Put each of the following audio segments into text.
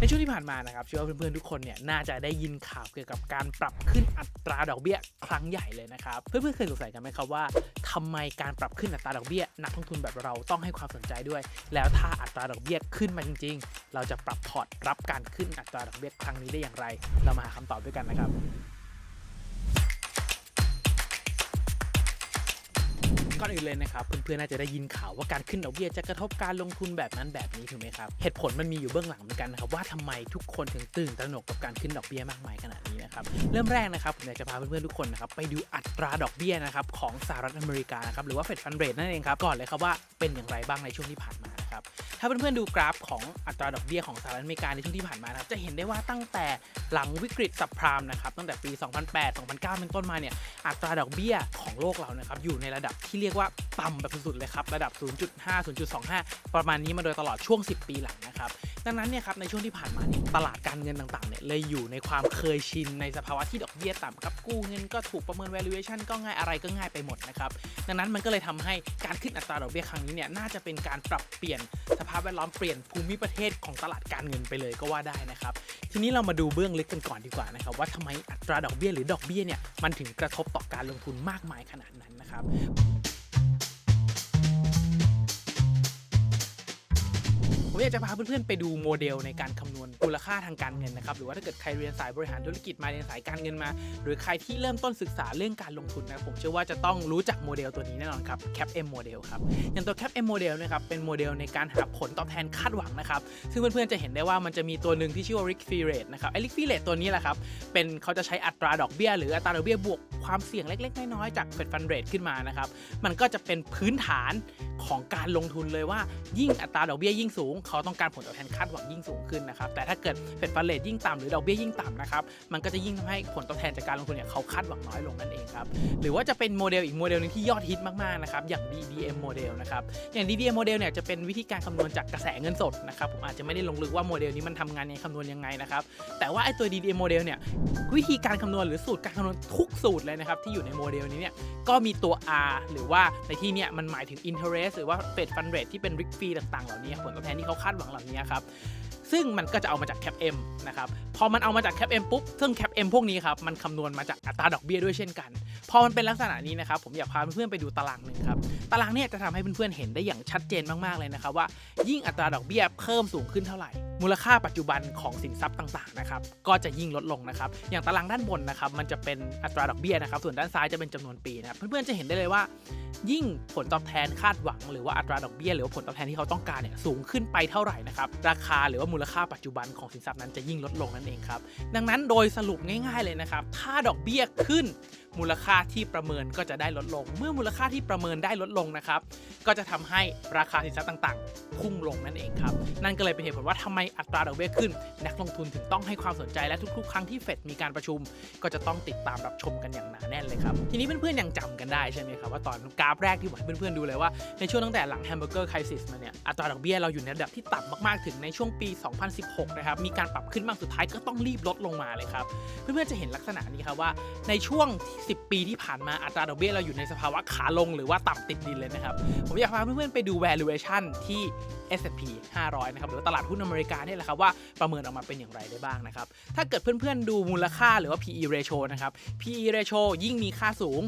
ในช่วงที่ผ่านมานะครับเชื่อว่าเพื่อนๆทุกคนเนี่ยน่าจะได้ยินข่าวเกี่ยวกับการปรับขึ้นอัตราดอกเบี้ย ครั้งใหญ่เลยนะครับเพื่อนๆเคยสงสัยกันไหมครับว่าทำไมการปรับขึ้นอัตราดอกเบี้ย นักลงทุนแบบเราต้องให้ความสนใจด้วย แล้วถ้าอัตราดอกเบี้ยขึ้นมาจริง ๆ เราจะปรับพอร์ตรับการขึ้นอัตราดอกเบี้ยครั้งนี้ได้อย่างไร เรามาหาคำตอบด้วยกันนะครับ ก่อนอื่นเลยนะครับเพื่อนๆน่าจะได้ยินข่าวว่าการขึ้นดอกเบี้ยจะกระทบการลงทุนแบบนั้นแบบนี้ถูกไหมครับเหตุผลมันมีอยู่เบื้องหลังเหมือนกันนะครับว่าทำไมทุกคนถึงตื่นตระหนกกับการขึ้นดอกเบี้ยมากมายขนาดนี้นะครับเริ่มแรกนะครับผมอยากจะพาเพื่อนๆทุกคนนะครับไปดูอัตราดอกเบี้ยนะครับของสหรัฐอเมริกานะครับหรือว่าเฟดฟันเรทนั่นเองครับก่อนเลยครับว่าเป็นอย่างไรบ้างในช่วงที่ผ่านมานะครับถ้าเพื่อนๆดูกราฟของอัตราดอกเบี้ยของสหรัฐอเมริกาในช่วงที่ผ่านมานะครับจะเห็นได้ว่าตั้งแต่หลังวิกฤตซับพรามนะครับตั้งแต่ปี 2008 2009 เป็นต้นมาเนี่ยอัตราดอกเบี้ยของโลกเรานะครับอยู่ในระดับที่เรียกียกว่าต่ำแบบสุดๆเลยครับระดับ 0.5 0.25 ประมาณนี้มาโดยตลอดช่วง 10 ปีหลังนะครับดังนั้นเนี่ยครับในช่วงที่ผ่านมาเนี่ยตลาดการเงินต่างๆเนี่ยเลยอยู่ในความเคยชินในสภาวะที่ดอกเบี้ยต่ำครับกู้เงินก็ถูกประเมิน valuation ก็ง่ายอะไรก็ง่ายไปหมดนะครับดังนั้นมันก็เลยทำให้การขึ้นอัตราดอกเบี้ยครั้งนี้เนี่ยน่าจะเป็นการปรับเปลี่ยนสภาพแวดล้อมเปลี่ยนภูมิประเทศของตลาดการเงินไปเลยก็ว่าได้นะครับทีนี้เรามาดูเบื้องลึกกันก่อนดีกว่านะครับว่าทำไมอัตราดอกเบี้ยหรือดอกเบี้ยเนี่ยมันถึงกระทบต่อการลงทุนมากมายขนาดนั้นนะครับ ผมอยากจะพาเพื่อนๆไปดูโมเดลในการคำนวณมูลค่าทางการเงินนะครับหรือว่าถ้าเกิดใครเรียนสายบริหารธุรกิจมาเรียนสายการเงินมา หรือใครที่เริ่มต้นศึกษาเรื่องการลงทุนนะผมเชื่อว่าจะต้องรู้จักโมเดลตัวนี้แน่นอนครับ Cap M Model ครับอย่างตัว Cap M Model นะครับเป็นโมเดลในการหาผลตอบแทนคาดหวังนะครับซึ่งเพื่อนๆจะเห็นได้ว่ามันจะมีตัวหนึ่งที่ชื่อว่า Risk Free Rate นะครับไอ้ Risk Free Rate ตัวนี้แหละครับเป็นเขาจะใช้อัตราดอกเบี้ย หรืออัตราดอกเบี้ยบวกความเสี่ยงเล็ก ๆ น้อยๆจาก Fed Fund Rate ขึ้นมานะครับมันก็จะเป็นพื้นฐานของการลงทุนเลยว่ายิ่งอัตราดอกเบี้ยยิ่งสูงเขาต้องการผลตอบแทนคาดหวังยิ่งสูงขึ้นนะครับแต่ถ้าเกิดเฟดฟันเรทยิ่งต่ำหรือดอกเบี้ยยิ่งต่ำนะครับมันก็จะยิ่งทำให้ผลตอบแทนจากการลงทุนเนี่ยเขาคาดหวังน้อยลงนั่นเองครับหรือว่าจะเป็นโมเดลอีกโมเดลหนึงที่ยอดฮิตมากๆนะครับอย่าง DDM โมเดลนะครับอย่าง DDM โมเดลเนี่ยจะเป็นวิธีการคำนวณจากกระแสเงินสดนะครับผมอาจจะไม่ได้ลงลึกว่าโมเดลนี้มันทำงานยังไงคำนวณยังไงนะครับแต่ว่าไอ้ตัว DDM โมเดลเนี่ยวิธีการคำนวณหรือสูตรการคำนวณทุกสูตรเลยนะครับที่อยู่ในโมเดลนี้เนี่ยก็มีตัว R หรือว่าในที่เนี่ยมันหมายถึง interest หรือว่า Fed Fund Rate ที่เป็น risk fee ต่างๆ เหล่านี้ผลตอบแทนที่เขาคาดหวังเหล่านี้ครับ ซึ่งมันก็จะเอามาจาก cap m นะครับพอมันเอามาจาก cap m ปุ๊บซึ่ง cap m พวกนี้ครับมันคำนวณมาจากอัตราดอกเบี้ยด้วยเช่นกัน พอมันเป็นลักษณะนี้นะครับผมอยากพาเพื่อนๆไปดูตารางหนึ่งครับตารางเนี่ยจะทำให้เพื่อนๆเห็นได้อย่างชัดเจนมากๆเลยนะครับว่ายิ่งอัตราดอกเบี้ยเพิ่มสูงขึ้นเท่าไหร่มูลค่าปัจจุบันของสินทรัพย์ต่างๆนะครับก็จะยิ่งลดลงนะครับอย่างตารางด้านบนนะครับมันจะเป็นอัตราดอกเบี้ยนะครับส่วนด้านซ้ายจะเป็นจำนวนปีนะครับเพื่อนๆจะเห็นได้เลยว่า ยิ่งผลตอบแทนคาดหวัง หรือว่าอัตราดอกเบี้ยหรือผลตอบแทนที่เขาต้องการเนี่ยสูงขึ้นไปเท่าไหร่นะครับราคาหรือว่ามูลค่าปัจจุบันของสินทรัพย์นั้นจะยิ่งลดลงนั่นเองครับ ดังนั้นโดยสรุปง่ายๆเลยนะครับ ถ้าดอกเบี้ยขึ้นมูลค่าที่ประเมินก็จะได้ลดลง เมื่อมูลค่าที่ประเมินได้ลดลงนะครับก็จะทำให้ราคาสินทรัพย์ต่างๆ พุ่งลงนั่นเองครับนั่นก็เลยเป็นเหตุผลว่าทำไมอัตราดอกเบี้ยขึ้น นักลงทุนถึงต้องให้ความสนใจและทุกๆ ครั้งที่เฟดมีการประชุม ก็จะต้องติดตามรับชมกันอย่างหนาแน่นเลยครับทีนี้เพื่อนๆยังจำกันได้ใช่ไหมครับว่าตอนกราฟแรกที่ผมให้เพื่อนๆดูเลยว่าในช่วงตั้งแต่หลังแฮมเบอร์เกอร์ไครซิสมาเนี่ยอัตราดอกเบี้ยเราอยู่ในระดับที่ต่ำมากๆถึงในช่วงปี 2016 นะครับมีการปรับขึ้นบ้างสุดท้ายก็ต้องรีบลดลงมาเลยครับเพื่อนๆจะเห็นลักษณะนี้ครับว่าในช่วง10 ปีที่ผ่านมาอัตราดอกเบี้ยเราอยู่ในสภาวะขาลงหรือว่าต่ำติดดินเลยนะครับ ผมอยากพาเพื่อนๆไปดู valuation ที่ S&P 500 นะครับหรือตลาดหุ้นอเมริกาเนี่ยแหละครับว่าประเมินออกมาเป็นอย่างไรได้บ้างนะครับ ถ้าเกิดเพื่อนๆดูมูลค่าหรือว่า PE ratio นะครับ PE ratio ยิ่งมีค่าสูง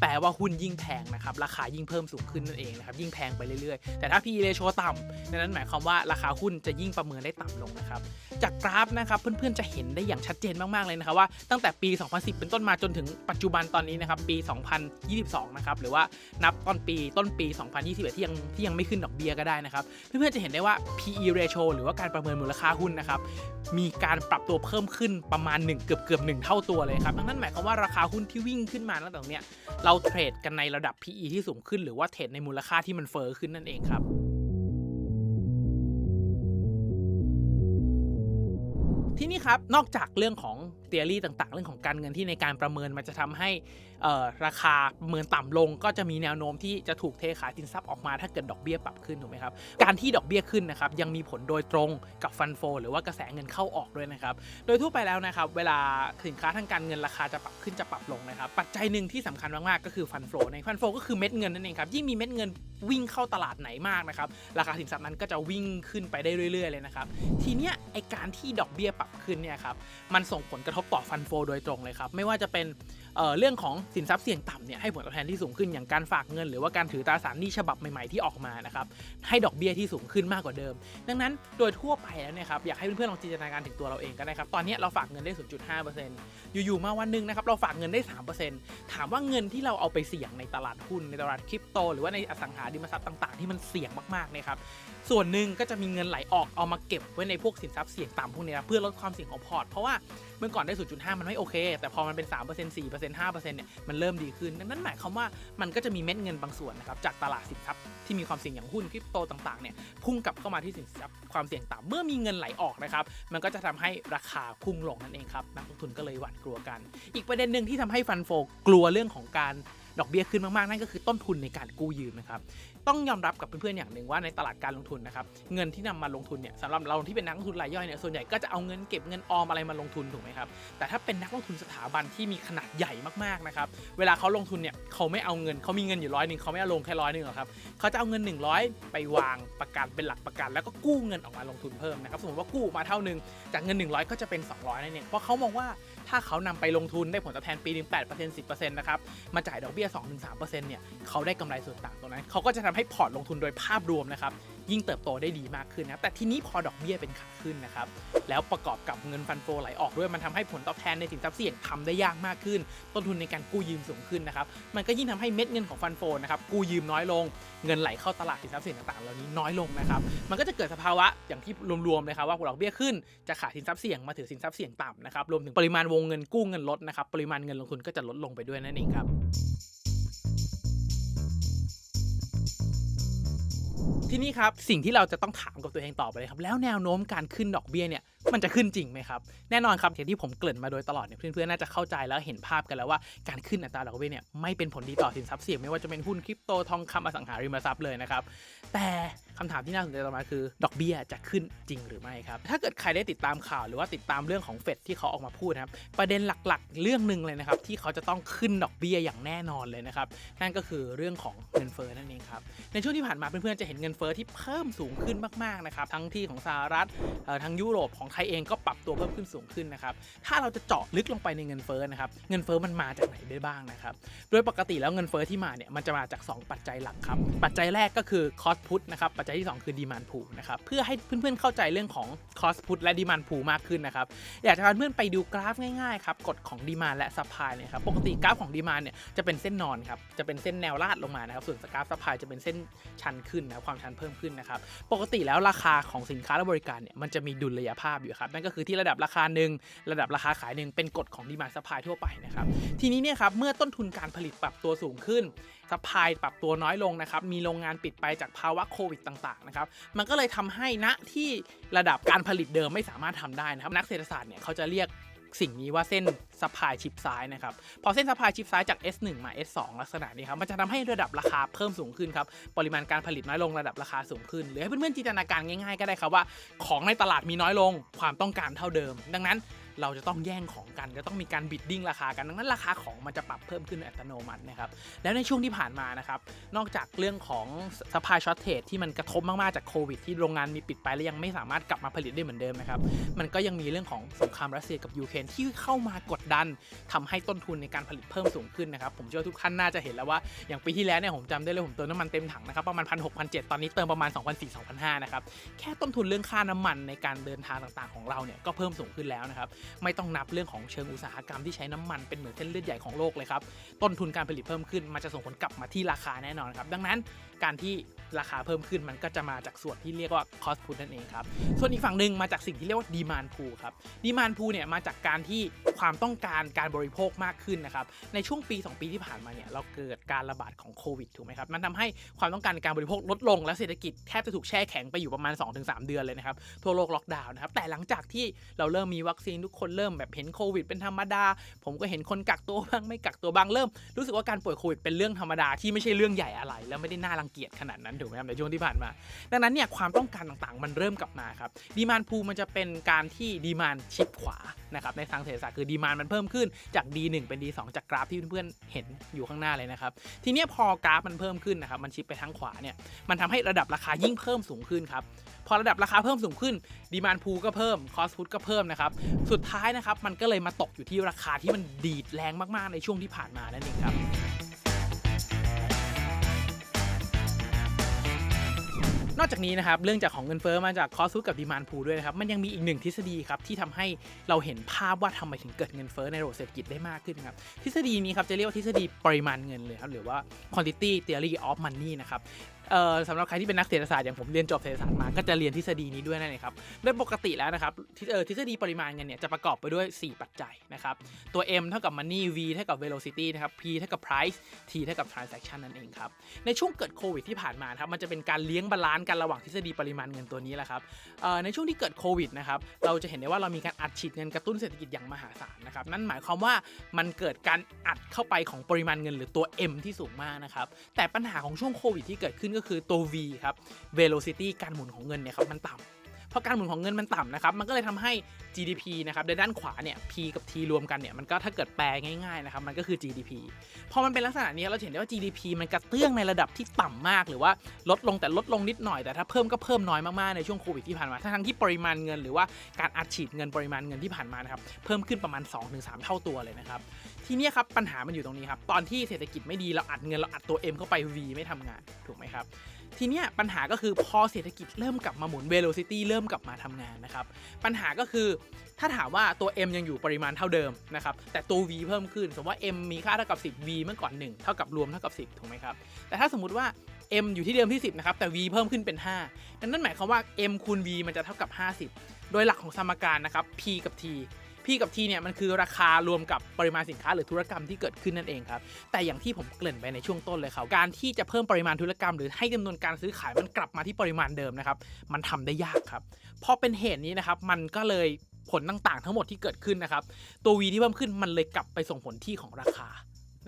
แปลว่าหุ้นยิ่งแพงนะครับราคายิ่งเพิ่มสูงขึ้นนั่นเองนะครับยิ่งแพงไปเรื่อยๆ แต่ถ้า PE ratio ต่ำนั้นหมายความว่าราคาหุ้นจะยิ่งประเมินได้ต่ำลงนะครับจากกราฟนะครับเพื่อนๆจะเห็นได้อย่างชัดเจนมากๆเลยนะครับว่าตั้งแต่ปี 2010 เป็นต้นมาจนถึงปัจจุบันตอนนี้นะครับปี 2022 นะครับหรือว่านับต้นปีต้นปี 2021 ที่ยังที่ยังไม่ขึ้นดอกเบี้ยก็ได้นะครับเพื่อนๆจะเห็นได้ว่า PE ratio หรือว่าการประเมินมูลค่าหุ้นนะครับมีการปรับตัวเพิ่มขึ้นประมาณ 1 เกือบเกือบ1เท่าตัวเลยครับดังนั้นหมายความว่าราคาหุ้นที่วิ่งขึ้นมาตั้งแต่ตรงเนี้ยเราเทรดกันในระดับ PE ที่สูงขึ้น หรือว่าเทรดในมูลค่าที่มันเฟอ้อขึ้นนั่นเองครับ ที่นี่ครับ นอกจากเรื่องของเทอรี่ต่างๆ เรื่องของการเงินที่ในการประเมินมันจะทำให้ราคาประเมินต่ำลง ก็จะมีแนวโน้มที่จะถูกเทขายสินทรัพย์ออกมาถ้าเกิดดอกเบี้ยปรับขึ้นถูกไหมครับ การที่ดอกเบี้ยขึ้นนะครับยังมีผลโดยตรงกับฟันโฟหรือว่ากระแสเงินเข้าออกด้วยนะครับ โดยทั่วไปแล้วนะครับ เวลาสินค้าทางการเงินราคาจะปรับขึ้นจะปรับลงนะครับ ปัจจัยหนึ่งที่สำคัญมากๆก็คือฟันโฟในฟันโฟก็คือเม็ดเงินนั่นเองครับยิ่งมีเม็ดเงิน วิ่งเข้าตลาดไหนมากนะครับ ราคาสินทรัพย์นั้นก็จะวิ่งขึ้นไปได้เรื่อย ๆ เลยนะครับ ทีเนี้ยไอการที่ดอกเบี้ยปรับขึ้นเนี่ยครับ มันส่งผลกระทบต่อฟันโฟโดยตรงเลยครับ ไม่ว่าจะเป็น เเรื่องของสินทรัพย์เสี่ยงต่ำเนี่ยให้ผลตอบแทนที่สูงขึ้นอย่างการฝากเงิน หรือว่าการถือตราสารหนี้ฉบับใหม่ๆที่ออกมานะครับให้ดอกเบี้ยที่สูงขึ้นมากกว่าเดิม ดังนั้นโดยทั่วไปแล้วเนี่ยครับอยากให้เพื่อนๆลองจินตนาการถึงตัวเราเองก็ได้ครับตอนนี้เราฝากเงินได้ 0.5%อยู่ๆมาวันหนึ่งนะครับเราฝากเงินได้ 3%ถามว่าเงินที่เราเอาไปเสี่ยงในตลาดหุ้นในตลาดคริปโต หรือว่าในอสังหาริมทรัพย์ต่างๆ ที่มันเสี่ยงมากๆเนี่ยครับส่วนหนึ่งก็จะมีเงินไหลออกเอามาเก็บไว้ในพวกสินทรัพย์เสี่ยงต่ำพวกนี้ยเพื่อลดความเสี่ยงของพอร์ตเพราะว่าเมื่อก่อนได้ 0.5 มันไม่โอเค แต่พอมันเป็น 3% 4% 5%เนี่ยมันเริ่มดีขึ้นดังนั้นหมายความว่ามันก็จะมีเม็ดเงินบางส่วนนะครับจากตลาดสินทรัพย์ที่มีความเสี่ยงอย่างหุ้นคริปโตต่างๆเนี่ยพุ่งกลับเข้ามาที่สินทรัพย์ความเสี่ยงต่ำเมื่อมีเงินไหลออกนะครับมันก็จะทำให้ราคาพุ่งลงนั่นเองครับนักลงทุนก็เลยหวาดกลัวกัน อีกประเด็นหนึ่งที่ทำให้ฟันโฟกลัวเรื่องของการดอกเบี้ยขึ้นมากๆ นั่นก็คือต้นทุนในการกู้ยืมนะครับ ต้องยอมรับกับเพื่อนๆอย่างหนึ่งว่าในตลาดการลงทุนนะครับเงินที่นำมาลงทุนเนี่ยสำหรับเราที่เป็นนักลงทุนรายย่อยเนี่ยส่วนใหญ่ก็จะเอาเงินเก็บเงินออมอะไรมาลงทุนถูกไหมครับแต่ถ้าเป็นนักลงทุนสถาบันที่มีขนาดใหญ่มากๆนะครับเวลาเขาลงทุนเนี่ยเขาไม่เอาเงินเขามีเงินอยู่ร้อยหนึ่งเขาไม่เอาลงแค่ร้อยหนึ่งหรอกครับเขาจะเอาเงิน 100 ไปวางประกันเป็นหลักประกัน แล้วก็กู้เงินออกมาลงทุนเพิ่มนะครับสมมติว่ากู้มาเท่านึงจากเงิน 100 ก็จะเป็น 200นั่นเองเพราะเขามองว่า ถ้าเขานำไปลงทุนได้ผลตอบแทนปีหนึ่ง8% 10%นะครับ มาจ่ายดอกเบี้ย2-3%เนี่ย เขาได้กำไรส่วนต่างตรงนั้น เขาก็จะทำให้พอร์ตลงทุนโดยภาพรวมนะครับ ยิ่งเติบโตได้ดีมากขึ้นนะแต่ทีนี้พอดอกเบี้ยเป็นขาขึ้นนะครับแล้วประกอบกับเงินฟันโฟไหลออกด้วยมันทำให้ผลตอบแทนในสินทรัพย์เสี่ยงทำได้ยากมากขึ้น ต้นทุนในการกู้ยืมสูงขึ้นนะครับมันก็ยิ่งทำให้เม็ดเงินของฟันโฟนะครับกู้ยืมน้อยลง เงินไหลเข้าตลาดสินทรัพย์เสี่ยงต่างๆเหล่านี้น้อยลงนะครับมันก็จะเกิดสภาวะอย่างที่รวมๆเลยครับว่าดอกเบี้ยขึ้นจะขายสินทรัพย์เสี่ยงมาถือสินทรัพย์เสี่ยงต่ำนะครับรวมถึงปริมาณวงเงินกู้เงินลดนะครับปริมาณเงินลงทุนก็จะลดลงไปด้วยนั่นเองครับ ทีนี้ครับสิ่งที่เราจะต้องถามกับตัวเองต่อไปเลยครับ แล้วแนวโน้มการขึ้นดอกเบี้ยเนี่ยมันจะขึ้นจริงไหมครับ แน่นอนครับอย่างที่ผมเกริ่นมาโดยตลอดเนี่ยเพื่อนๆน่าจะเข้าใจแล้วเห็นภาพกันแล้วว่าการขึ้นอัตราดอกเบี้ยเนี่ยไม่เป็นผลดีต่อสินทรัพย์เสี่ยงไม่ว่าจะเป็นหุ้นคริปโตทองคำอสังหาริมทรัพย์เลยนะครับแต่คำถามที่น่าสนใจต่อมาคือ ดอกเบี้ยจะขึ้นจริงหรือไม่ครับ ถ้าเกิดใครได้ติดตามข่าวหรือว่าติดตามเรื่องของเฟดที่เขาออกมาพูดนะครับประเด็นหลักๆ เรื่องหนึ่งเลยนะครับที่เขาจะต้องขึ้นดอกเบี้ยอย่างแน่นอนเลยนะครับนั่นก็คือเรื่องของเงินเฟ้อนั่นเองครับในช่วงที่ผ่านมาเพื่อนๆจะเห็นเงินเฟ้อที่เพิ่มสูงขึ้นมากๆนะครับทั้งที่ของสหรัฐทั้งยุโรปของไทยเองก็ปรับตัวเพิ่มขึ้นสูงขึ้นนะครับถ้าเราจะเจาะลึกลงไปในเงินเฟ้อนะครับเงินเฟ้อมันมาจากไหนได้บ้างนะครับโดยปกติแล้วเงินเฟ้อที่มาเนี่ยมันจะมาจาก 2 ปัจจัยหลักครับปัจจัยแรกก็คือ cost put นะครับปัจจัยที่ 2 คือ demand pull นะครับเพื่อให้เพื่อนๆเข้าใจเรื่องของ cost put และ demand pull มากขึ้นนะครับอยากจะพาเพื่อนไปดูกราฟง่ายๆครับกฎของ demand และ supply เนี่ยครับปกติกราฟของ demand เนี่ยจะเป็นเส้นนอนครับจะเป็นเส้นแนวราดลงมานะครับส่วนกราฟ supply จะเป็นเส้นชันขึ้นนะคความชันเพิ่มขึ้นนะครับ ปกติแล้วราคาของสินค้าและบริการเนี่ยมันจะมีดุลยภาพอยู่ครับ นั่นก็คือที่ระดับราคาหนึ่งระดับราคาขายหนึ่งเป็นกฎของดีมาสปายทั่วไปนะครับ ทีนี้เนี่ยครับเมื่อต้นทุนการผลิตปรับตัวสูงขึ้นสปายปรับตัวน้อยลงนะครับ มีโรงงานปิดไปจากภาวะโควิดต่างๆนะครับ มันก็เลยทำให้ณที่ระดับการผลิตเดิมไม่สามารถทำได้นะครับ นักเศรษฐศาสตร์เนี่ยเขาจะเรียก สิ่งนี้ว่าเส้นสปายชิปซ้ายนะครับ พอเส้นสปายชิปซ้ายจาก S1 มา S2 ลักษณะนี้ครับ มันจะทำให้ระดับราคาเพิ่มสูงขึ้นครับ ปริมาณการผลิตน้อยลงระดับราคาสูงขึ้น หรือให้เพื่อนๆจินตนาการง่ายๆ ก็ได้ครับว่า ของในตลาดมีน้อยลง ความต้องการเท่าเดิม ดังนั้น เราจะต้องแย่งของกันจะต้องมีการบิดดิ้งราคากันดังนั้นราคาของมันจะปรับเพิ่มขึ้นอัตโนมัตินะครับแล้วในช่วงที่ผ่านมานะครับนอกจากเรื่องของสปายช็อตเทที่มันกระทบมากๆจากโควิด ที่โรงงานมีปิดไปและยังไม่สามารถกลับมาผลิตได้เหมือนเดิมนะครับมันก็ยังมีเรื่องของสงครามรัสเซียกับยูเครนที่เข้ามากดดันทำให้ต้นทุนในการผลิตเพิ่มสูงขึ้นนะครับผมเชื่อว่าทุกท่านน่าจะเห็นแล้วว่าอย่างปีที่แล้วเนี่ยผมจำได้เลยผมเติมน้ำมันเต็มถังนะครับประมาณพันหกพันเจ็ดตอนนี้เติมประมาณ2 4 0 0 2 5 0 0นะครับแค่ต้นทุนเรื่องค่าน้ำมันในการเดินทางต่างๆของเราเนี่ยก็เพิ่มสูงขึ้นแล้วนะครับไม่ต้องนับเรื่องของเชิงอุตสาหกรรมที่ใช้น้ำมันเป็นเหมือนเส้นเลือดใหญ่ของโลกเลยครับต้นทุนการผลิตเพิ่มขึ้นมันจะส่งผลกลับมาที่ราคาแน่นอนครับดังนั้น การที่ราคาเพิ่มขึ้นมันก็จะมาจากส่วนที่เรียกว่า cost push นั่นเองครับ ส่วนอีกฝั่งหนึ่งมาจากสิ่งที่เรียกว่า demand pull ครับ demand pull เนี่ยมาจากการที่ความต้องการการบริโภคมากขึ้นนะครับ ในช่วงปี 2 ปีที่ผ่านมาเนี่ยเราเกิดการระบาดของโควิดถูกไหมครับ มันทำให้ความต้องการการบริโภคลดลง และเศรษฐกิจแทบจะถูกแช่แข็งไปอยู่ประมาณ 2-3 เดือนเลยนะครับ ทั่วโลกล็อกดาวน์นะครับ แต่หลังจากที่เราเริ่มมีวัคซีนทุกคนเริ่มแบบเห็นโควิด เป็นธรรมดา ผมก็เห็นคนกักตัวบ้างไม่กักตัวบ้างเริ่ม รู้สึกว่าการป่วยโควิดเป็นเรื่องธรรมดาที่ไม่ใช่เรื่องใหญ่อะไร แล้วไม่ได้น่ารังเกียจขนาดนั้นถูกไหมครับในช่วงที่ผ่านมา ดังนั้นเนี่ยความต้องการต่างๆ มันเริ่มกลับมาครับดีมานพูมันจะเป็นการที่ดีมานชิปขวานะครับในทางเศรษฐศาสตร์คือดีมานมันเพิ่มขึ้นจาก D1 เป็น D2 จากกราฟที่เพื่อนๆเห็นอยู่ข้างหน้าเลยนะครับทีนี้พอกราฟมันเพิ่มขึ้นนะครับมันชิปไปทางขวาเนี่ยมันทำให้ระดับราคายิ่งเพิ่มสูงขึ้นครับพอระดับราคาเพิ่มสูงขึ้นดีมานพูก็เพิ่มคอสพุทก็เพิ่มนะครับสุดท้ายนะครับมันก็เลยมาตกอยู่ที่ราคาที่มันดีดแรงมากๆในช่วงที่ผ่านมานั่นเองครับ นอกจากนี้นะครับเรื่องจากของเงินเฟ้อมาจากคอสซูกับดีมานพูด้วยนะครับมันยังมีอีกหนึ่งทฤษฎีครับที่ทำให้เราเห็นภาพว่าทำไมถึงเกิดเงินเฟ้อในระบบเศรษฐกิจได้มากขึ้นครับทฤษฎีนี้ครับจะเรียกว่าทฤษฎีปริมาณเงินเลยครับหรือว่า quantity theory of money นะครับ สำหรับใครที่เป็นนักเศรษฐศาสตร์อย่างผมเรียนจบเศรษฐศาสตร์มาก็จะเรียนทฤษฎีนี้ด้วยนั่นเองครับโดยปกติแล้วนะครับทฤษฎีปริมาณเงินเนี่ยจะประกอบไปด้วย 4 ปัจจัยนะครับตัว M เท่ากับ money V เท่ากับ velocity นะครับ P เท่ากับ price T เท่ากับ transaction นั่นเองครับในช่วงเกิดโควิดที่ผ่านมาครับมันจะเป็นการเลี้ยงบาลานซ์กันระหว่างทฤษฎีปริมาณเงินตัวนี้แหละครับในช่วงที่เกิดโควิดนะครับเราจะเห็นได้ว่าเรามีการอัดฉีดเงินกระตุ้นเศรษฐกิจอย่างมหาศาลนะครับนั่นหมายความว่ามันเกิดการอัดเข้าไปของปริมาณเงิน หรือตัว M ที่สูงมากนะครับแต่ปัญหาของช่วงโควิดที่เกิดขึ้นก็คือตัว V ครับ velocity การหมุนของเงินเนี่ยครับมันต่ำเพราะการหมุนของเงินมันต่ำนะครับ มันก็เลยทำให้ GDP นะครับในด้านขวาเนี่ย P กับ T รวมกันเนี่ยมันก็ถ้าเกิดแปลง่ายๆนะครับมันก็คือ GDP พอมันเป็นลักษณะนี้เราเห็นได้ว่า GDP มันกระเตื้องในระดับที่ต่ำมาก หรือว่าลดลงแต่ลดลงนิดหน่อยแต่ถ้าเพิ่มก็เพิ่มน้อยมากๆในช่วงโควิดที่ผ่านมาทั้งที่ปริมาณเงินหรือว่าการอัดฉีดเงินปริมาณเงินที่ผ่านมานะครับเพิ่มขึ้นประมาณ 2-3 เท่าตัวเลยนะครับ ทีนี้ครับปัญหามันอยู่ตรงนี้ครับ ตอนที่เศรษฐกิจไม่ดีเราอัดเงินเราอัดตัว M เข้าไป V ไม่ทำงานถูกไหมครับ ทีนี้ปัญหาก็คือพอเศรษฐกิจเริ่มกลับมาหมุน velocity เริ่มกลับมาทำงานนะครับปัญหาก็คือถ้าถามว่าตัว M ยังอยู่ปริมาณเท่าเดิมนะครับแต่ตัว V เพิ่มขึ้น สมมติว่า M มีค่าเท่ากับ 10 V เมื่อก่อน 1 เท่ากับรวมเท่ากับ 10ถูกไหมครับแต่ถ้าสมมุติว่า M อยู่ที่เดิมที่ 10 นะครับ แต่ V เพิ่มขึ้นเป็น 5 นั่นหมายความว่า M คูณ V มันจะเท่ากับ 50 โดยหลักของสมการนะครับ P กับ T P กับ T เนี่ยมันคือราคารวมกับปริมาณสินค้าหรือธุรกรรมที่เกิดขึ้นนั่นเองครับแต่อย่างที่ผมเกริ่นไปในช่วงต้นเลยครับการที่จะเพิ่มปริมาณธุรกรรม หรือให้จำนวนการซื้อขายมันกลับมาที่ปริมาณเดิมนะครับมันทำได้ยากครับพอเป็นเหตุนี้นะครับมันก็เลยผลต่างๆ ทั้งหมดที่เกิดขึ้นนะครับตัว V ที่เพิ่มขึ้นมันเลยกลับไปส่งผลที่ของราคา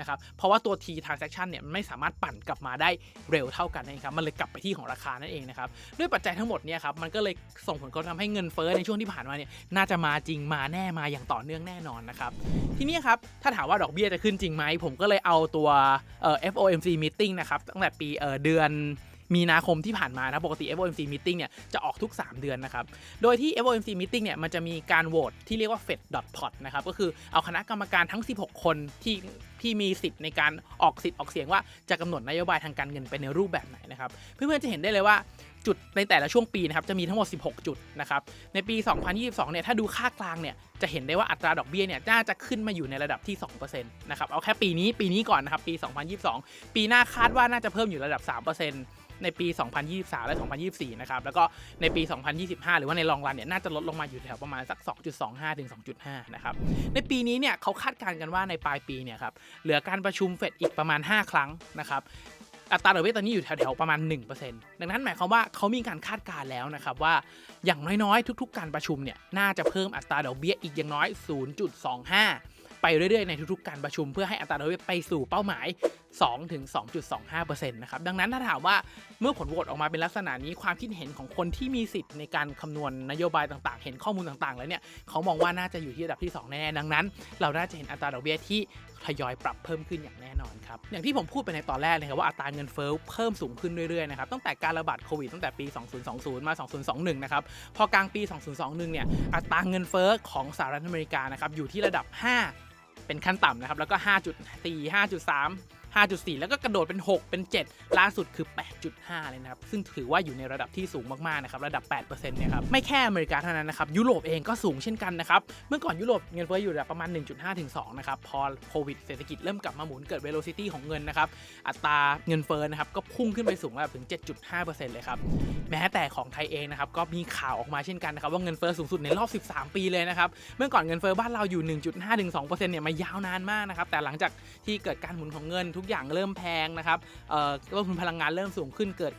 นะครับเพราะว่าตัว T transaction เนี่ยมันไม่สามารถปั่นกลับมาได้เร็วเท่ากันนะครับมันเลยกลับไปที่ของราคานั่นเองนะครับด้วยปัจจัยทั้งหมดเนี่ยครับมันก็เลยส่งผลกระทบทำให้เงินเฟ้อในช่วงที่ผ่านมาเนี่ยน่าจะมาจริงมาแน่มาอย่างต่อเนื่องแน่นอนนะครับทีนี้ครับถ้าถามว่าดอกเบี้ยจะขึ้นจริงไหมผมก็เลยเอาตัวเอ่อ FOMC meeting นะครับตั้งแต่ปีเอ่อเดือนมีนาคมที่ผ่านมานะปกติ FOMC meeting เนี่ยจะออกทุก 3 เดือนนะครับ โดยที่ FOMC meeting เนี่ยมันจะมีการโหวตที่เรียกว่า Fed pot นะครับ ก็คือเอาคณะกรรมการทั้ง 16 คนที่ ที่มีสิทธิ์ในการออกสิทธิ์ออกเสียงว่าจะกำหนดนโยบายทางการเงินไปในรูปแบบไหนนะครับเพื่อนๆจะเห็นได้เลยว่าจุดในแต่ละช่วงปีนะครับจะมีทั้งหมด 16 จุดนะครับในปี 2022 เนี่ยถ้าดูค่ากลางเนี่ยจะเห็นได้ว่าอัตราดอกเบี้ยเนี่ยน่าจะขึ้นมาอยู่ในระดับที่2%นะครับเอาแค่ปีนี้ปีนี้ก่อนนะครับปี 2022 ปีหน้าคาดว่าน่าจะเพิ่มอยู่ระดับ 3% ในปี 2023 และ 2024 นะครับ แล้วก็ในปี 2025 หรือว่าในลองรันเนี่ยน่าจะลดลงมาอยู่แถวประมาณสัก 2.25 ถึง 2.5 นะครับ ในปีนี้เนี่ยเขาคาดการณ์กันว่าในปลายปีเนี่ยครับเหลือการประชุมเฟดอีกประมาณ 5 ครั้งนะครับอัตราดอกเบี้ยตอนนี้อยู่แถวๆประมาณ 1%ดังนั้นหมายความว่าเขามีการคาดการณ์แล้วนะครับว่าอย่างน้อยๆ ทุก ๆ การประชุมเนี่ยน่าจะเพิ่มอัตราดอกเบี้ยอีกอย่างน้อย 0.25 ไปเรื่อยๆ ในทุกๆ การประชุมเพื่อให้อัตราดอกเบี้ยไปสู่เป้าหมาย2ถึง2.25%นะครับ ดังนั้นถ้าถามว่าเมื่อผลโหวตออกมาเป็นลักษณะนี้ความคิดเห็นของคนที่มีสิทธิ์ในการคำนวณนโยบายต่างๆ เห็นข้อมูลต่างๆ แล้วเนี่ยเขามองว่าน่าจะอยู่ที่ระดับที่ 2 แน่ๆดังนั้น เราน่าจะเห็นอัตราดอกเบี้ยที่ทยอยปรับเพิ่มขึ้นอย่างแน่นอนครับอย่างที่ผมพูดไปในตอนแรกเลยครับว่าอัตราเงินเฟ้อเพิ่มสูงขึ้นเรื่อยๆนะครับตั้งแต่การระบาดโควิดตั้งแต่ปี 2020 มา 2021 นะครับพอกลางปี 2021 เนี่ยอัตราเงินเฟ้อของสหรัฐอเมริกานะครับอยู่ที่ระดับ 5 เป็นขั้นต่ำนะครับ แล้วก็ 5.4 5.3 5.4 แล้วก็กระโดดเป็น 6 เป็น 7 ล่าสุดคือ 8.5 เลยนะครับ ซึ่งถือว่าอยู่ในระดับที่สูงมากๆนะครับ ระดับ 8%เนี่ยครับ ไม่แค่อเมริกาเท่านั้นนะครับ ยุโรปเองก็สูงเช่นกันนะครับ เมื่อก่อนยุโรปเงินเฟ้ออยู่ระดับประมาณ 1.5 ถึง 2 นะครับ พอโควิดเศรษฐกิจเริ่มกลับมาหมุนเกิด velocity ของเงินนะครับ อัตราเงินเฟ้อนะครับก็พุ่งขึ้นไปสูงระดับถึง 7.5%เลยครับ แม้แต่ของไทยเองนะครับก็มีข่าวออกมาเช่นกันนะครับว่าเงินเฟ้อสูงสุดในรอบ 13 ปีเลยนะครับ เมื่อก่อนเงินเฟ้อบ้านเราอยู่ 1.5ถึง2%เนี่ยมายาวนานมากนะครับ แต่หลังจากที่เกิดการหมุนของเงินทุกอย่างเริ่มแพงนะครับต้นทุนพลังงานเริ่มสูงขึ้นเกิด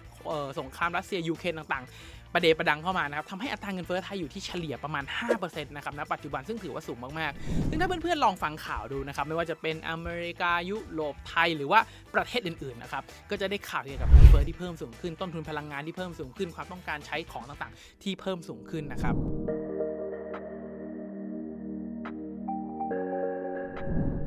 สงครามรัสเซียยูเครนต่างๆ ประเดประดังเข้ามานะครับทำให้อัตราเงินเฟ้อไทยอยู่ที่เฉลี่ยประมาณ 5%นะครับณปัจจุบันซึ่งถือว่าสูงมากๆ ซึ่งถ้าเพื่อนๆลองฟังข่าวดูนะครับ ไม่ว่าจะเป็นอเมริกายุโรปไทยหรือว่าประเทศอื่นๆนะครับ ก็จะได้ข่าวเกี่ยวกับเงินเฟ้อที่เพิ่มสูงขึ้น ต้นทุนพลังงานที่เพิ่มสูงขึ้น ความต้องการใช้ของต่างๆ ที่เพิ่มสูงขึ้นนะครับ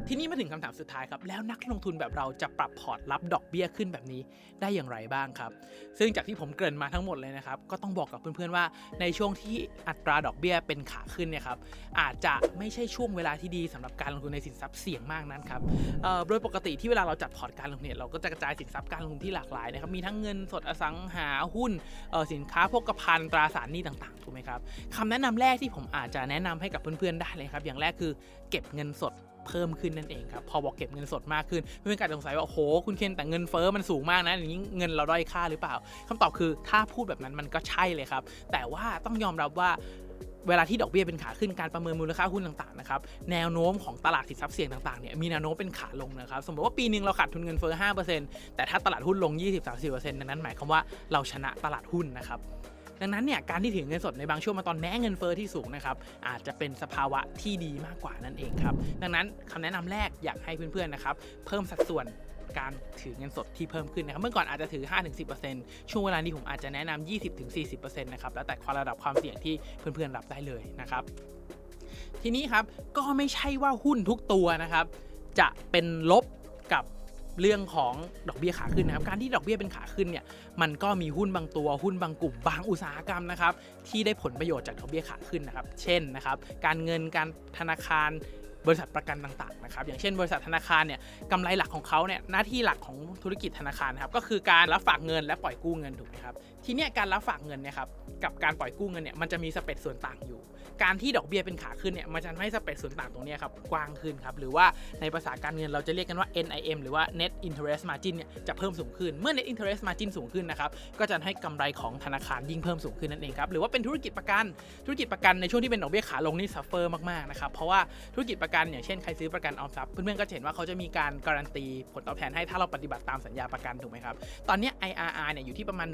ทีนี้มาถึงคำถามสุดท้ายครับ แล้วนักลงทุนแบบเราจะปรับพอร์ตรับดอกเบี้ยขึ้นแบบนี้ได้อย่างไรบ้างครับ ซึ่งจากที่ผมเกริ่นมาทั้งหมดเลยนะครับ ก็ต้องบอกกับเพื่อนๆว่าในช่วงที่อัตราดอกเบี้ยเป็นขาขึ้นเนี่ยครับอาจจะไม่ใช่ช่วงเวลาที่ดีสำหรับการลงทุนในสินทรัพย์เสี่ยงมากนั้นครับโดยปกติที่เวลาเราจัดพอร์ตการลงทุนเนี่ยเราก็จะกระจายสินทรัพย์การลงทุนที่หลากหลายนะครับมีทั้งเงินสดอสังหาหุ้นสินค้าโภคภัณฑ์ตราสารหนี้ต่างๆถูกไหมครับคำแนะนำแรกที่ผมอาจจะแนะนำให้กับเพื่อนๆได้เลยครับอย่างแรกคือเก็บเงินสด เพิ่มขึ้นนั่นเองครับ พอบอกเก็บเงินสดมากขึ้นเพื่อนๆก็อาสงสัยว่าโหคุณเคนแต่เงินเฟ้อมันสูงมากนะอย่างนี้เงินเราด้อยค่าหรือเปล่าคำตอบคือถ้าพูดแบบนั้นมันก็ใช่เลยครับ แต่ว่าต้องยอมรับว่าเวลาที่ดอกเบี้ยเป็นขาขึ้นการประเมินมูลค่าหุ้นต่างๆนะครับแนวโน้มของตลาดสินทรัพย์เสี่ยงต่างๆเนี่ยมีแนวโน้มเป็นขาลงนะครับสมมติว่าปีหนึ่งเราขาดทุนเงินเฟ้อ5%แต่ถ้าตลาดหุ้นลง 20-30%ดังนั้นหมายความว่าเราชนะตลาดหุ้นนะครับ ดังนั้นเนี่ยการที่ถือเงินสดในบางช่วงมาตอนแม้เงินเฟอ้อที่สูงนะครับอาจจะเป็นสภาวะที่ดีมากกว่านั่นเองครับดังนั้นคำแนะนำแรกอยากให้เพื่อนๆนะครับเพิ่มสัดส่วนการถือเงินสดที่เพิ่มขึ้นนะครับ เมื่อก่อนอาจจะถือ 5-10%ช่วงเวลานี้ผมอาจจะแนะนำ20-40%นะครับแล้วแต่ความระดับความเสี่ยงที่เพื่อนๆรับได้เลยนะครับ ทีนี้ครับก็ไม่ใช่ว่าหุ้นทุกตัวนะครับ จะเป็นลบกับ เรื่องของดอกเบี้ยขาขึ้นนะครับ การที่ดอกเบี้ยเป็นขาขึ้นเนี่ย มันก็มีหุ้นบางตัว หุ้นบางกลุ่ม บางอุตสาหกรรมนะครับ ที่ได้ผลประโยชน์จากดอกเบี้ยขาขึ้นนะครับ เช่นนะครับ การเงิน การธนาคารบริษัทประกันต่างๆนะครับ อย่างเช่น บริษัทธนาคารเนี่ยกำไรหลักของเขาเนี่ยหน้าที่หลักของธุรกิจธนาคารนะครับก็คือการรับฝากเงินและปล่อยกู้เงินถูกไหมครับ ทีเนี้ยการรับฝากเงินเนี่ยครับกับการปล่อยกู้เงินเนี่ยมันจะมีสเปรดส่วนต่างอยู่ การที่ดอกเบี้ยเป็นขาขึ้นเนี่ยมันจะทำให้สเปรดส่วนต่างตรงนี้ครับกว้างขึ้นครับหรือว่าในภาษาการเงินเราจะเรียกกันว่า NIM หรือว่า Net Interest Margin เนี่ยจะเพิ่มสูงขึ้นเมื่อ Net Interest Margin สูงขึ้นนะครับก็จะให้กำไรของธนาคารยิ่งเพิ่มสูงขึ้นนั่นเองครับหรือว่าเป็นธุรกิจประกันธุรกิจประกันในช่วงที่เป็นดอกเบี้ยขาลงนี่ซัฟเฟอร์มากๆนะครับเพราะว่าธุรกิจประกันอย่างเช่นใครซื้อประกันออมทรัพย์เพื่อนๆก็จะเห็นว่าเขาจะมีการการันตีผลตอบแทนให้ถ้าเราปฏิบัติตามสัญญาประกันถูกไหมครับตอนนี้ IRR เนี่ยอยู่ที่ประมาณ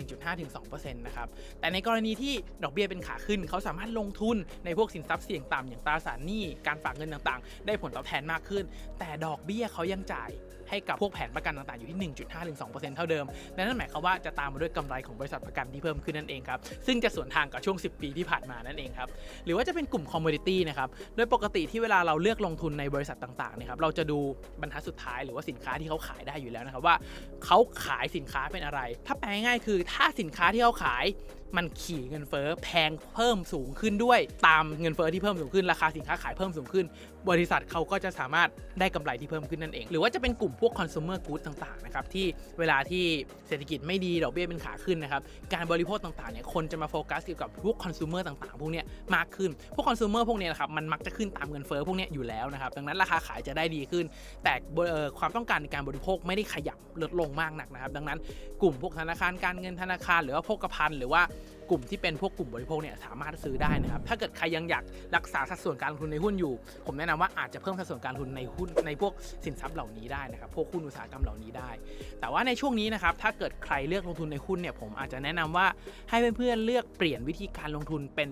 2%นะครับ แต่ในกรณีที่ดอกเบี้ยเป็นขาขึ้น เขาสามารถลงทุนในพวกสินทรัพย์เสี่ยงต่ำอย่างตราสารหนี้ การฝากเงินต่างๆ ได้ผลตอบแทนมากขึ้น แต่ดอกเบี้ยเขายังจ่าย ให้กับพวกแผนประกันต่างๆ อยู่ที่ 1.5-2%เท่าเดิม นั่นหมายความว่าจะตามมาด้วยกำไรของบริษัทประกันที่เพิ่มขึ้นนั่นเองครับ ซึ่งจะสวนทางกับช่วง 10 ปีที่ผ่านมานั่นเองครับ หรือว่าจะเป็นกลุ่มคอมมูนิตี้นะครับ โดยปกติที่เวลาเราเลือกลงทุนในบริษัทต่างๆเนะครับ เราจะดูบรรทัดสุดท้ายหรือว่าสินค้าที่เขาขายได้อยู่แล้วนะครับว่าเขาขายสินค้าเป็นอะไร ถ้าแปลง่ายๆคือ ถ้าสินค้าที่เขาขายมันขี่เงินเฟ้อแพงเพิ่มสูงขึ้นด้วย ตามเงินเฟ้อที่เพิ่มสูงขึ้นราคาสินค้าขายเพิ่มสูงขึ้นบริษัทเขาก็จะสามารถได้กำไรที่เพิ่มขึ้นนั่นเอง หรือว่าจะเป็นกลุ่มพวก consumer goods ต่างๆนะครับที่เวลาที่เศรษฐกิจไม่ดีดอกเบี้ยเป็นขาขึ้นนะครับการบริโภคต่างๆเนี่ยคนจะมาโฟกัสเกี่ยวกับพวก consumer ต่างๆ พวกเนี้ยมากขึ้น พวก consumer พวกเนี้ยนะครับมันมักจะขึ้นตามเงินเฟ้อพวกเนี้ยอยู่แล้วนะครับดังนั้นราคาขายจะได้ดีขึ้น แต่ความต้องการในการบริโภคไม่ได้ขยับลดลงมากนักนะครับดังนั้นกลุ่มพวกธนาคารการเงินธนาคาร หรือว่าโภคภัณฑ์หรือว่า กลุ่มที่เป็นพวกกลุ่มบริโภคเนี่ยสามารถซื้อได้นะครับ ถ้าเกิดใครยังอยากรักษาสัดส่วนการลงทุนในหุ้นอยู่ ผมแนะนำว่าอาจจะเพิ่มสัดส่วนการลงทุนในหุ้นในพวกสินทรัพย์เหล่านี้ได้นะครับ พวกหุ้นอุตสาหกรรมเหล่านี้ได้ แต่ว่าในช่วงนี้นะครับ ถ้าเกิดใครเลือกลงทุนในหุ้นเนี่ย ผมอาจจะแนะนำว่าให้เพื่อนๆเลือกเปลี่ยนวิธีการลงทุนเป็น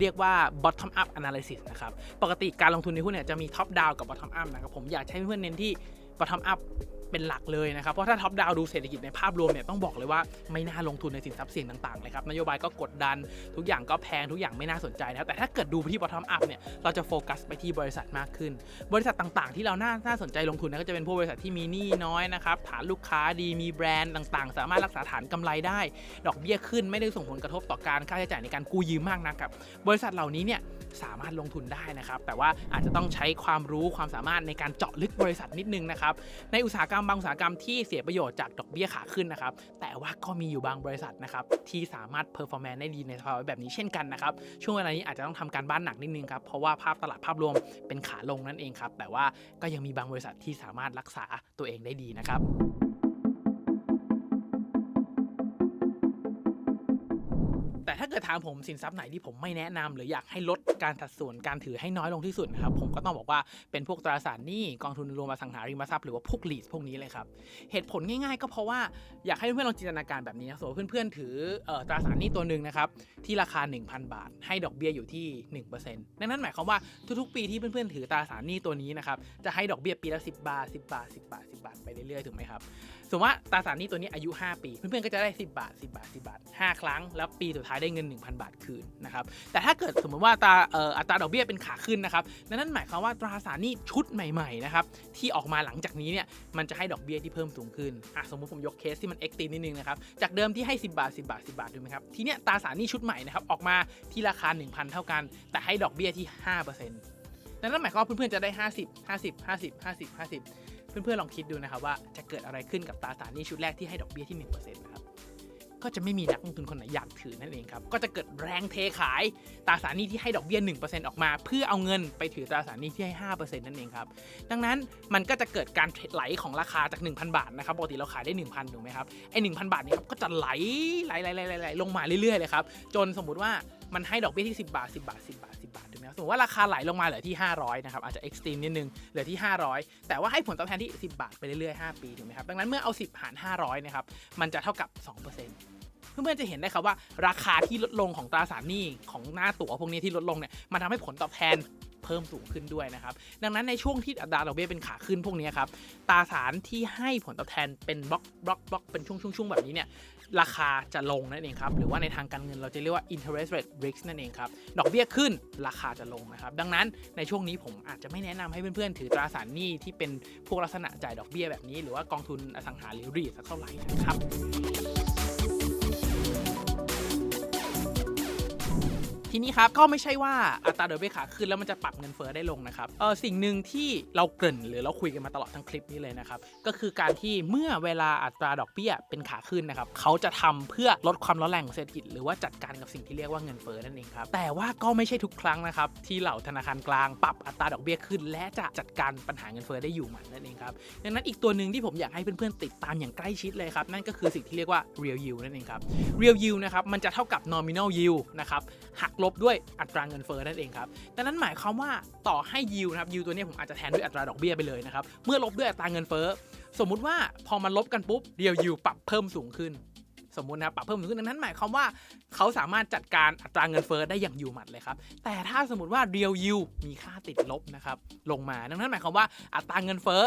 เรียกว่า bottom up analysis นะครับ ปกติการลงทุนในหุ้นเนี่ยจะมี top down กับ bottom up นะครับ ผมอยากให้เพื่อนๆเน้นที่ bottom up เป็นหลักเลยนะครับ เพราะถ้าท็อปดาวดูเศรษฐกิจในภาพรวมเนี่ยต้องบอกเลยว่าไม่น่าลงทุนในสินทรัพย์เสี่ยงต่างๆเลยครับนโยบายก็กดดันทุกอย่างก็แพงทุกอย่างไม่น่าสนใจนะครับแต่ถ้าเกิดดูที่ bottom up เนี่ยเราจะโฟกัสไปที่บริษัทมากขึ้น บริษัทต่างๆ ที่เราน่าน่าสนใจลงทุนนะก็จะเป็นพวกบริษัทที่มีหนี้น้อยนะครับฐานลูกค้าดีมีแบรนด์ต่างๆ สามารถรักษาฐานกำไรได้ ดอกเบี้ยขึ้นไม่ได้ส่งผลกระทบต่อการค่าใช้จ่ายในการกู้ยืมมากนะครับบริษัทเหล่านี้เนี่ย สามารถลงทุนได้นะครับ แต่ว่าอาจจะต้องใช้ความรู้ความสามารถในการเจาะลึกบริษัทนิดนึงนะครับ ในอุตสาหกรรมบางอุตสาหกรรมที่เสียประโยชน์จากดอกเบี้ยขาขึ้นนะครับ แต่ว่าก็มีอยู่บางบริษัทนะครับที่สามารถเพอร์ฟอร์แมนซ์ได้ดีในสภาวะแบบนี้เช่นกันนะครับ ช่วงเวลานี้อาจจะต้องทำการบ้านหนักนิดนึงครับ เพราะว่าภาพตลาดภาพรวมเป็นขาลงนั่นเองครับ แต่ว่าก็ยังมีบางบริษัทที่สามารถรักษาตัวเองได้ดีนะครับ ถามผมสินทรัพย์ไหนที่ผมไม่แนะนำหรืออยากให้ลดการสัดส่วนการถือให้น้อยลงที่สุดครับผมก็ต้องบอกว่าเป็นพวกตราสารหนี้กองทุนรวมอสังหาริมทรัพย์หรือว่าพวกลีสพวกนี้เลยครับเหตุผลง่ายๆ ก็เพราะว่าอยากให้เพื่อนๆลองจินตนาการแบบนี้นะสมมติเพื่อนๆถือเอ่อตราสารหนี้ตัวหนึ่งนะครับที่ราคา 1,000 บาท ให้ดอกเบี้ยอยู่ที่ 1%ดังนั้นหมายความว่าทุกๆ ปีที่เพื่อนๆถือตราสารหนี้ตัวนี้นะครับจะให้ดอกเบี้ยปีละ 10 บาท 10 บาท 10 บาท บาทไปเรื่อยๆถูกไหมครับสมมติว่าตราสารนี้ตัวนี้อายุ 5 ปี เพื่อนๆก็จะได้ 10 บาท 10 บาท 10 บาท 5 ครั้ง แล้วปีสุดท้ายได้เงิน 1,000 บาทคืนนะครับแต่ถ้าเกิดสมมติว่าตาอ,อ,อัตราดอกเบี้ยเป็นขาขึ้นนะครับนั่นหมายความว่าตราสารนี้ชุดใหม่ๆนะครับที่ออกมาหลังจากนี้เนี่ยมันจะให้ดอกเบี้ยที่เพิ่มสูงขึ้นอะสมมติผมยกเคสที่มันเอ็กซ์ตีนิดนึงนะครับจากเดิมที่ให้ 10 บาท 10 บาท 10 บาทถูกไหมครับทีเนี้ยตราสารนี้ชุดใหม่นะครับออกมาที่ราคา 1,000 เท่ากัน แต่ให้ดอกเบี้ยที่5%นั่นหมายความว่าเพื่อนๆจะได้ 50 50 50 50 50 เพื่อนๆลองคิดดูนะครับว่าจะเกิดอะไรขึ้นกับตราสารหนี้ชุดแรกที่ให้ดอกเบี้ยที่1%นะครับก็จะไม่มีนักลงทุนคนไหนอยากถือนั่นเองครับ ก็จะเกิดแรงเทขายตราสารหนี้ที่ให้ดอกเบี้ย 1%ออกมา เพื่อเอาเงินไปถือตราสารหนี้ที่ให้ 5%นั่นเองครับ ดังนั้นมันก็จะเกิดการไหลของราคาจาก 1,000 บาทนะครับ ปกติเราขายได้ 1,000 ถูกไหมครับ ไอ้ 1,000 บาทเนี่ยครับก็จะไหลไหลไหลไหลไหลไหลลงมาเรื่อยๆเลยครับ จนสมมุติว่ามันให้ดอกเบี้ยที่ 10 บาท 10 บาท 10 บาท สมมติว่าราคาไหลลงมาเหลือที่ 500นะครับอาจจะเอ็กซ์ตรีมนิดนึงเหลือที่ 500 แต่ว่าให้ผลตอบแทนที่ 10 บาทไปเรื่อยๆ 5 ปีถูกไหมครับดังนั้นเมื่อเอา 10 หาร 500นะครับมันจะเท่ากับ 2%เพื่อนๆจะเห็นได้ครับว่าราคาที่ลดลงของตราสารหนี้ของหน้าตั๋วพวกนี้ที่ลดลงเนี่ยมันทำให้ผลตอบแทนเพิ่มสูงขึ้นด้วยนะครับ ดังนั้นในช่วงที่อัตราดอกเบี้ยเป็นขาขึ้นพวกนี้ครับตราสารที่ให้ผลตอบแทนเป็นบล็อกบล็อกบล็อกเป็นช่วงๆๆแบบนี้เนี่ย ราคาจะลงนั่นเองครับ หรือว่าในทางการเงินเราจะเรียกว่า interest rate risk นั่นเองครับ ดอกเบี้ยขึ้นราคาจะลงนะครับ ดังนั้นในช่วงนี้ผมอาจจะไม่แนะนำให้เพื่อนๆ ถือตราสารหนี้ที่เป็นพวกลักษณะจ่ายดอกเบี้ยแบบนี้ หรือว่ากองทุนอสังหาริมทรัพย์สักเท่าไหร่นะครับ ทีนี้ครับก็ไม่ใช่ว่าอัตราดอกเบี้ยขาขึ้นแล้วมันจะปรับเงินเฟ้อได้ลงนะครับเออสิ่งหนึ่งที่เราเกริ่นหรือเราคุยกันมาตลอดทั้งคลิปนี้เลยนะครับก็คือการที่เมื่อเวลาอัตราดอกเบี้ยเป็นขาขึ้นนะครับเขาจะทำเพื่อลดความร้อนแรงของเศรษฐกิจ หรือว่าจัดการกับสิ่งที่เรียกว่าเงินเฟ้อนั่นเองครับแต่ว่าก็ไม่ใช่ทุกครั้งนะครับที่เหล่าธนาคารกลางปรับอัตราดอกเบี้ยขึ้น และจะจัดการปัญหาเงินเฟ้อได้อยู่หมันนั่นเองครับดังนั้นอีกตัวหนึ่งที่ผมอยากให้เพื่อนๆติดตามอย่างใกล้ชิดเลยครับนั่นก็คือสิ่งที่เรียกว่า real yield นั่นเองครับ real yield นะครับมันจะเท่ากับ nominal yield นะครับหักลลบด้วยอัตราเงินเฟ้อนั่นเองครับดังนั้นหมายความว่าต่อให้ยิวนะครับยิวตัวนี้ผมอาจจะแทนด้วยอัตราดอกเบี้ยไปเลยนะครับเมื่อลบด้วยอัตราเงินเฟ้อสมมุติว่าพอมันลบกันปุ๊บเรียวยิวปรับเพิ่มสูงขึ้น สมมุตินะครับปรับเพิ่มสูงขึ้นดังนั้นหมายความว่าเขาสามารถจัดการอัตราเงินเฟ้อได้อย่างอยู่หมัดเลยครับ แต่ถ้าสมมติว่า real yield มีค่าติดลบนะครับลงมาดังนั้นหมายความว่าอัตราเงินเฟ้อ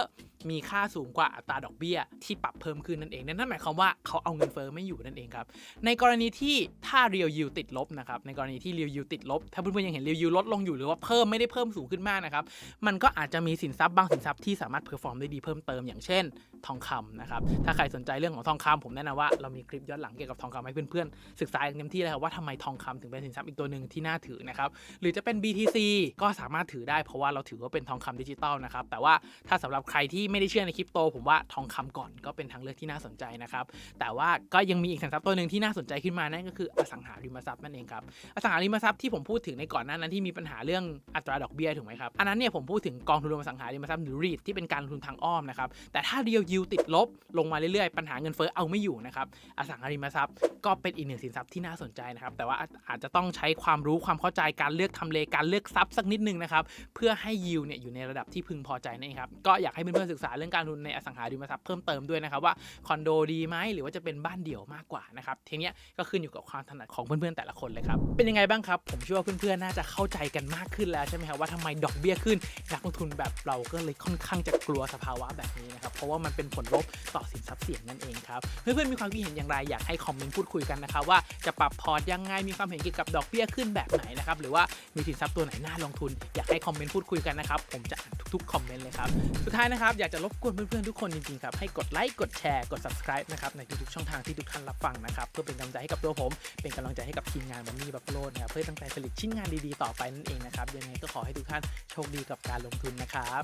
มีค่าสูงกว่าอัตราดอกเบี้ยที่ปรับเพิ่มขึ้นนั่นเอง นั่นหมายความว่าเขาเอาเงินเฟ้อไม่อยู่นั่นเองครับ ในกรณีที่ถ้า real yield ติดลบนะครับ ในกรณีที่ real yield ติดลบ ถ้าเพื่อนๆยังเห็น real yield ลดลงอยู่หรือว่าเพิ่มไม่ได้เพิ่มสูงขึ้นมากนะครับ มันก็อาจจะมีสินทรัพย์บางสินทรัพย์ที่สามารถเพอร์ฟอร์มได้ดีเพิ่มเติมอย่างเช่นทองคำนะครับ ถ้าใครสนใจเรื่องของทองคำผมแนะนำว่าเรามีคลิปย้อนหลังเกี่ยวกับทองคำให้เพื่อนๆศึกษาอย่างเต็มที่เลยครับว่าทำไมทองคำถึงเป็นสินทรัพย์อีกตัวหนึ่งที่น่าถือนะครับหรือจะเป็น BTC ก็สามารถถือได้เพราะว่าเราถือว่าเป็นทองคำดิจิตอลนะครับแต่ว่าถ้าสำหรับใครที่ไม่ได้เชื่อในคริปโต ผมว่าทองคำก่อนก็เป็นทางเลือกที่น่าสนใจนะครับแต่ว่าก็ยังมีอีกสินทรัพย์ตัวหนึ่งที่น่าสนใจขึ้นมานั่นก็คืออสังหาริมทรัพย์นั่นเองครับอสังหาริมทรัพย์ที่ผมพูดถึงในก่อนหน้านั้นที่มีปัญหาเรื่องอัตราดอกเบี้ยถูกไหมครับอันนั้นเนี่ยผมพูดถึงกองทุนรวมอสังหาริมทรัพย์หรือ REIT ที่เป็นการลงทุนทางอ้อมนะครับแต่ถ้า real yield ติดลบ ลงมาเรื่อยๆ ปัญหาเงินเฟ้อเอาไม่อยู่นะครับอสังหาริมทรัพย์ ก็เป็นอีกหนึ่งสินทรัพย์ที่น่าสนใจนะครับ แต่ว่าอาจจะต้องใช้ความรู้ความเข้าใจการเลือกทำเลการเลือกทรัพย์สักนิดนึงนะครับเพื่อให้ yield เนี่ยอยู่ในระดับที่พึงพอใจนั่ครับก็อยากให้เพื่อนๆศึกษาเรื่องการลงทุนในอสังหาริมทรัพย์เพิ่มเติมด้วยนะครับว่าคอนโดดีไหมหรือว่าจะเป็นบ้านเดี่ยวมากกว่านะครับทีเนี้ยก็ขึ้นอยู่กับความถนัดของเพื่อนๆแต่ละคนเลยครับเป็นยังไงบ้างครับผมเชื่อว่าเพื่อนๆน่าจะเข้าใจกันมากขึ้นแล้วใช่ไหมครับว่าทำไมดอกเบี้ยขึ้นนักลงทุนแบบเราก็เลยค่อนข้างจะกลัวสภาวะแบบนี้นะครับเพราะว่ามันเป็นผลลบต่อสินทรัพย์เสี่ยงนั่นเองครับ เพื่อนๆมีความคิดเห็นอย่างไรอยากให้คอมเมนต์พูดคุยกันนะครับว่าจะปรับพอร์ตยังไงมีความเห็นเกี่ยวกับดอกเบี้ยขึ้นแบบไหนนะครับหรือว่ามีสินทรัพย์ตัวไหนน่าลงทุน อยากให้คอมเมนต์พูดคุยกันนะครับผมจะอ่านทุกๆคอมเมนต์เลยครับสุดท้ายนะครับอยากจะรบกวนเพื่อนๆทุกคนจริงๆครับให้กดไลค์กดแชร์กด subscribe นะครับในทุกๆช่องทางที่ทุกท่านรับฟังนะครับเพื่อเป็นกำลังใจให้กับตัวผม เป็นกำลังใจให้กับทีมงานบันนี่บัฟโลนะครับเพื่อตั้งใจผลิตชิ้นงานดีๆต่อไปนั่นเองนะครับยังไงก็ขอให้ทุกท่านโชคดีกับการลงทุนนะครับ